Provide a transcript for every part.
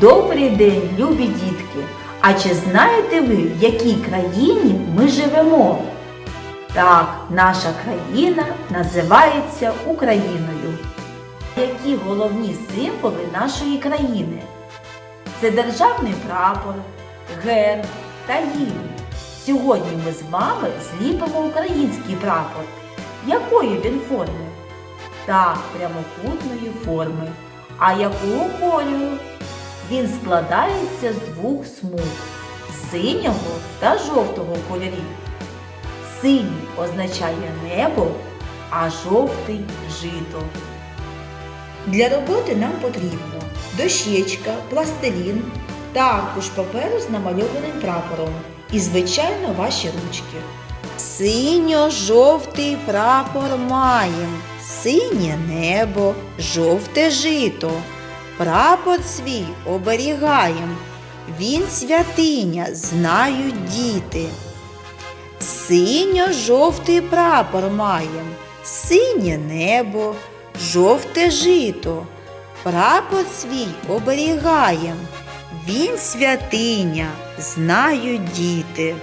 Добрий день, любі дітки! А чи знаєте ви, в якій країні ми живемо? Так, наша країна називається Україною. Які головні символи нашої країни? Це державний прапор, герб та гімн. Сьогодні ми з вами зліпимо український прапор. Якої він форми? Так, прямокутної форми. А якого кольору? Він складається з двох смуг синього та жовтого кольорів. Синій означає небо, а жовтий жито. Для роботи нам потрібно дощечка, пластилін та аркуш паперу з намальованим прапором і, звичайно, ваші ручки. Синьо-жовтий прапор маєм, синє небо, жовте жито. Прапор свій оберігаєм, він святиня, знають діти. Синьо-жовтий прапор маєм, синє небо, жовте жито. Прапор свій оберігаєм, він святиня, знають діти.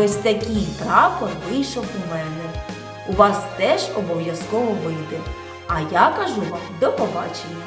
Ось такий прапор вийшов у мене. У вас теж обов'язково вийде. А я кажу вам до побачення.